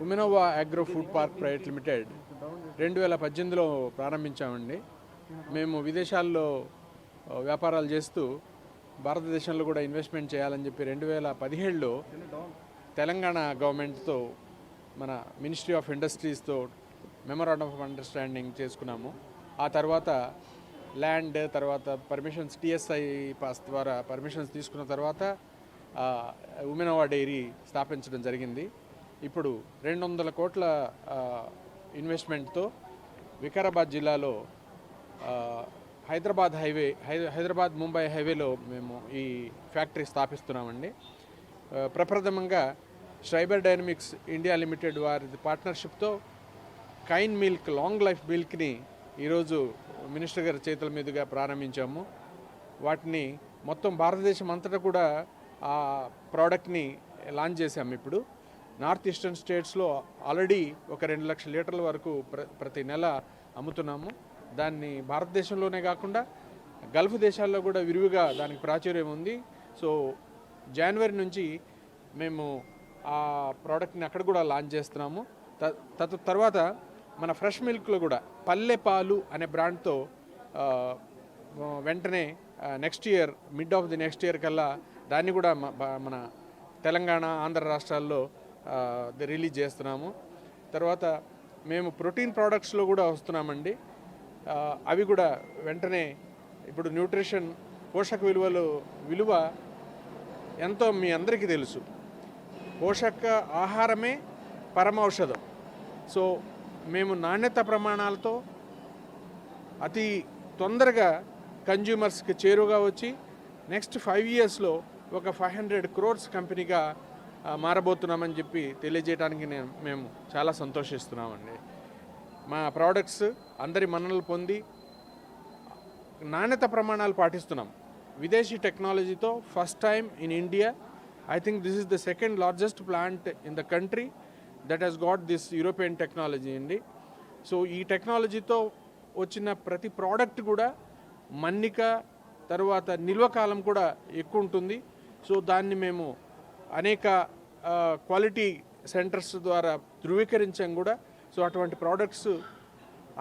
Umenova agro food park private limited రెండు వేల పద్దెనిమిదిలో ప్రారంభించామండి. మేము విదేశాల్లో వ్యాపారాలు చేస్తూ భారతదేశంలో కూడా ఇన్వెస్ట్మెంట్ చేయాలని చెప్పి రెండు వేల పదిహేడులో తెలంగాణ గవర్నమెంట్తో మన మినిస్ట్రీ ఆఫ్ ఇండస్ట్రీస్తో మెమోరాండం ఆఫ్ అండర్స్టాండింగ్ చేసుకున్నాము. ఆ తర్వాత ల్యాండ్ తర్వాత పర్మిషన్స్ టీఎస్ఐ పాస్ ద్వారా పర్మిషన్స్ తీసుకున్న తర్వాత ఉమెనోవా డైరీ స్థాపించడం జరిగింది. ఇప్పుడు రెండు వందల కోట్ల ఇన్వెస్ట్మెంట్తో వికారాబాద్ జిల్లాలో హైదరాబాద్ హైవే హై హైదరాబాద్ ముంబై హైవేలో మేము ఈ ఫ్యాక్టరీ స్థాపిస్తున్నామండి. ప్రప్రథమంగా స్ట్రైబర్ డైనమిక్స్ ఇండియా లిమిటెడ్ వారి పార్ట్నర్షిప్తో కైన్ మిల్క్ లాంగ్ లైఫ్ మిల్క్ని ఈరోజు మినిస్టర్ గారి చేతుల మీదుగా ప్రారంభించాము. వాటిని మొత్తం భారతదేశం అంతటా కూడా ఆ ప్రోడక్ట్ని లాంచ్ చేశాము ఇప్పుడు. నార్త్ ఈస్టర్న్ స్టేట్స్లో ఆల్రెడీ ఒక రెండు లక్షల లీటర్ల వరకు ప్ర ప్రతి నెల అమ్ముతున్నాము. దాన్ని భారతదేశంలోనే కాకుండా గల్ఫ్ దేశాల్లో కూడా విరివిగా దానికి ప్రాచుర్యం ఉంది. సో జనవరి నుంచి మేము ఆ ప్రోడక్ట్ని అక్కడ కూడా లాంచ్ చేస్తున్నాము. త- తర్వాత మన ఫ్రెష్ మిల్క్లో కూడా పల్లె పాలు అనే బ్రాండ్తో వెంటనే next year mid of the next year కల్లా దాన్ని కూడా మన తెలంగాణ ఆంధ్ర రాష్ట్రాల్లో రిలీజ్ చేస్తున్నాము. తర్వాత మేము ప్రోటీన్ ప్రోడక్ట్స్లో కూడా వస్తున్నామండి. అవి కూడా వెంటనే ఇప్పుడు న్యూట్రిషన్ పోషక విలువలు విలువ ఎంతో మీ అందరికీ తెలుసు. పోషక ఆహారమే పరమౌషధం సో మేము నాణ్యత ప్రమాణాలతో అతి తొందరగా కన్జ్యూమర్స్కి చేరువగా వచ్చి నెక్స్ట్ ఫైవ్ ఇయర్స్లో ఒక ఫైవ్ హండ్రెడ్ క్రోర్స్ కంపెనీగా మారబోతున్నామని చెప్పి తెలియజేయడానికి నేను మేము చాలా సంతోషిస్తున్నామండి. మా ప్రోడక్ట్స్ అందరి మన్ననలు పొంది నాణ్యత ప్రమాణాలు పాటిస్తున్నాం. విదేశీ టెక్నాలజీతో first time in India I think this is the second largest plant in the country that has got this European technology అండి. సో ఈ టెక్నాలజీతో వచ్చిన ప్రతి ప్రోడక్ట్ కూడా మన్నిక తర్వాత నిల్వ కాలం కూడా ఎక్కువ ఉంటుంది. సో దాన్ని మేము అనేక క్వాలిటీ సెంటర్స్ ద్వారా ధృవీకరించాం కూడా. సో అటువంటి ప్రోడక్ట్స్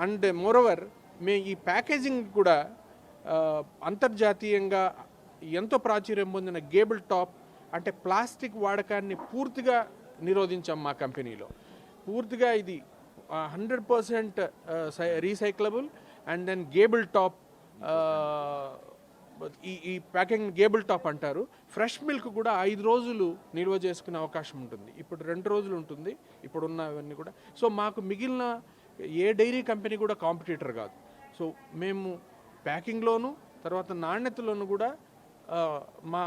అండ్ మోరోవర్ మే ఈ ప్యాకేజింగ్ కూడా అంతర్జాతీయంగా ఎంతో ప్రాచుర్యం పొందిన గేబుల్ టాప్ అంటే ప్లాస్టిక్ వాడకాన్ని పూర్తిగా నిరోధించాం మా కంపెనీలో. పూర్తిగా ఇది hundred percent recyclable and then gable top ఈ ఈ ప్యాకింగ్ గేబుల్ టాప్ అంటారు. ఫ్రెష్ మిల్క్ కూడా ఐదు రోజులు నిల్వ చేసుకునే అవకాశం ఉంటుంది. ఇప్పుడు రెండు రోజులు ఉంటుంది. ఇప్పుడు ఉన్నవన్నీ కూడా. సో మాకు మిగిలిన ఏ డైరీ కంపెనీ కూడా కాంపిటీటర్ కాదు. సో మేము ప్యాకింగ్లోను తర్వాత నాణ్యతలోను కూడా మా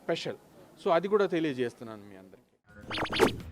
స్పెషల్. సో అది కూడా తెలియజేస్తున్నాను మీ అందరికీ.